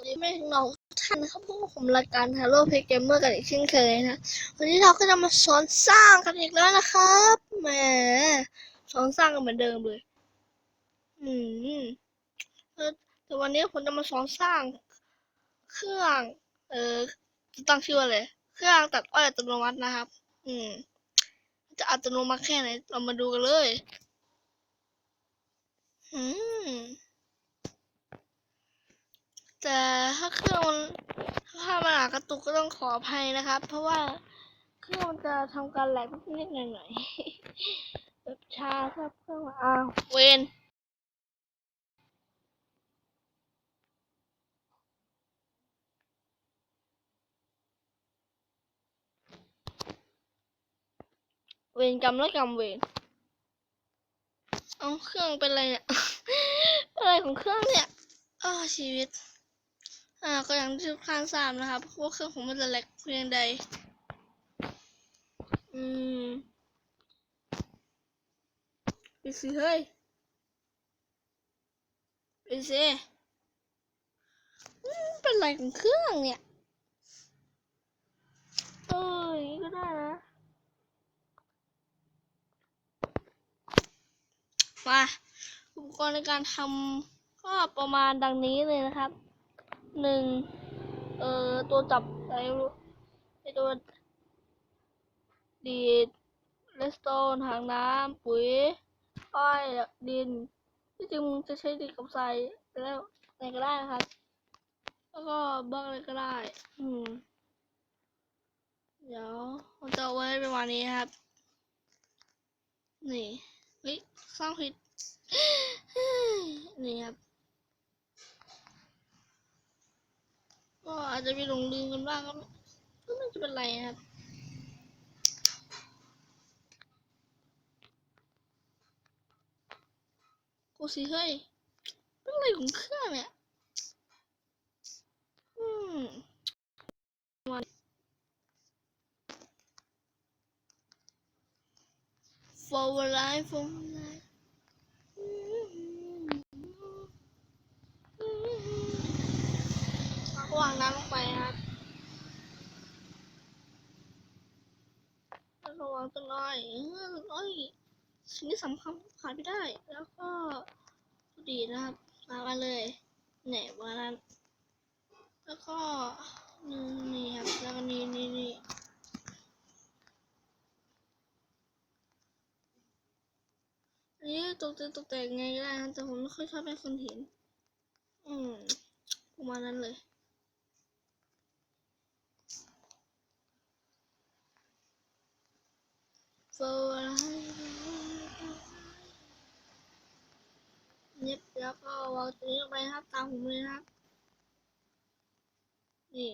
สวัสดีแม่น้องทุกท่านนะครับพวกผมรายการ Hello Play Gamer กันอีกเช่นเคยนะ วันนี้เราก็จะมาสอนสร้างกันอีกแล้วนะครับแหมสอนสร้างกันเหมือนเดิมเลย อืมแต่วันนี้ผมจะมาสอนสร้าง เครื่อง เออจะตั้งชื่อว่าอะไรเครื่องตัดอ้อยอัตโนมัตินะครับ อืม จะอัตโนมัติแค่ไหนเรามาดูกันเลย อืม แต่ถ้าเครื่องมันถ้ามันหากระตุกก็ต้องขออภัยนะครับ เพราะว่าเครื่องมันจะทำการแหลกนิดหน่อยแบบช้าครับเครื่องอ้าวเวนเวรกรรมและกรรมเวรเอาเครื่องเป็นอะไรเนี่ยเป็นอะไรของเครื่องเนี่ยอ้าชีวิต อ่าก็อย่างที่ทุกท่านทราบนะครับเพราะว่าเครื่องผมมันจะแหลกเพียงใด อืมไปสิเฮ้ยไปสิอืมเป็นไรของเครื่องเนี่ยเอออย่างนี้ก็ได้นะ มา อุปกรณ์ในการทำก็ประมาณดังนี้เลยนะครับ หนึ่งเอ่อตัวจับอะไรไม่รู้ไอตัวดีดเลสโตนถังน้ำปุ๋ยอ้อยดินที่จริงมึงจะใช้ดินกับทรายแล้วอะไรก็ได้นะครับ แล้วก็บล็อกอะไรก็ได้ อืม เดี๋ยวผมจะเอาไว้ประมาณนี้นครับ นี่เฮ้ยสร้างผิดนี่ครับ ก็อาจจะมีหลงลืมกันบ้างก็ไม่ก็ไม่จะเป็นไรนะครับกูสิเฮ้ยเป็นอะไรของเครื่องเนี่ยอืมวัน forward line forward line เอาางน้ำลงไปครับระวังต้นอ้อยเออต้นอ้อยสิ่งที่สำคัญขาดไม่ได้ แล้วก็ดีนะครับมามาเลยแหนวันนั้น แล้วก็นี่นี่ครับแล้วก็นี่นี่นี่นนี้ตกแต่งตกแต่งไงก็ได้นะแต่ผมไม่ค่อยชอบให้คนเห็น อืมประมาณนั้นเลย โฟ เน็บแล้วก็วางตัวนี้ลงไปครับ ตามผมเลยครับ นี่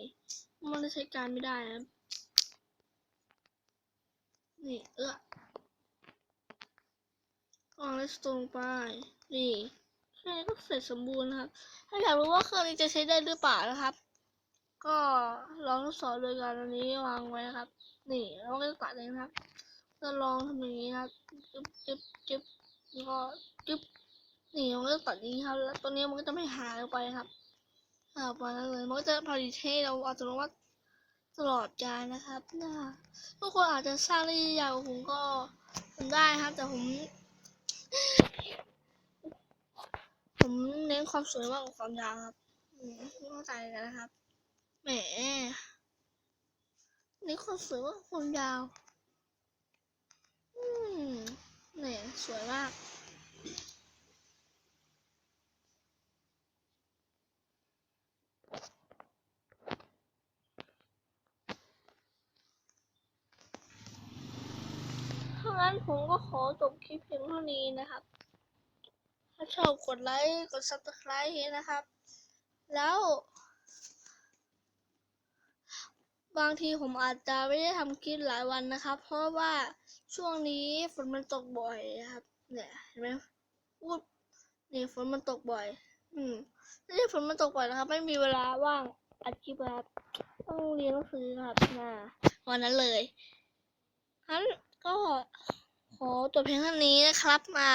มันจะใช้การไม่ได้นะครับนี่เออวางเลสโตนลงไป นี่แค่นี้ก็เสร็จสมบูรณ์นะครับ ถ้าอยากรู้ว่าเครื่องนี้จะใช้ได้หรือเปล่านะครับ ก็ลองทดสอบโดยการอันนี้วางไว้ครับ นี่แล้วก็ตัดเลยครับ ก็ลองทำอย่างนี้ครับจึ๊บจึ๊บจึ๊บแล้วก็จึ๊บนี่มันก็ตัดนี้ครับ แล้วตัวนี้มันก็จะไม่หายไปครับหายไปนั่นเลยมันก็จะผลิตให้เราอัตโนมัติตลอดกาลนะครับนะทุกคนอาจจะสร้างได้ยาวผมก็ทำได้ครับ แต่ผม ผมเน้นความสวยมากกว่าความยาวครับเข้าใจกันนะครับแหมเน้นความสวยมากกว่าความยาว อืมเนี่ยสวยมาก ถ้างั้นผมก็ขอจบคลิปเพียงเท่านี้นะครับ ถ้าชอบกดไลค์ กด subscribe นะครับ แล้ว บางทีผมอาจจะไม่ได้ทำคลิปหลายวันนะครับ เพราะว่า ช่วงนี้ฝนมันตกบ่อยครับ เนี่ยเห็นไหมพูดนี่ฝนมันตกบ่อย อืมไม่ใช่ฝนมันตกบ่อยนะครับ ไม่มีเวลาว่างอัดคลิปครับต้องเรียนหนังสือครับนะวันนั้นเลยงั้นก็ขอจบเพียงเท่านี้นะครับมา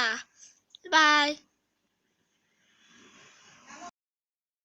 บ๊ายบาย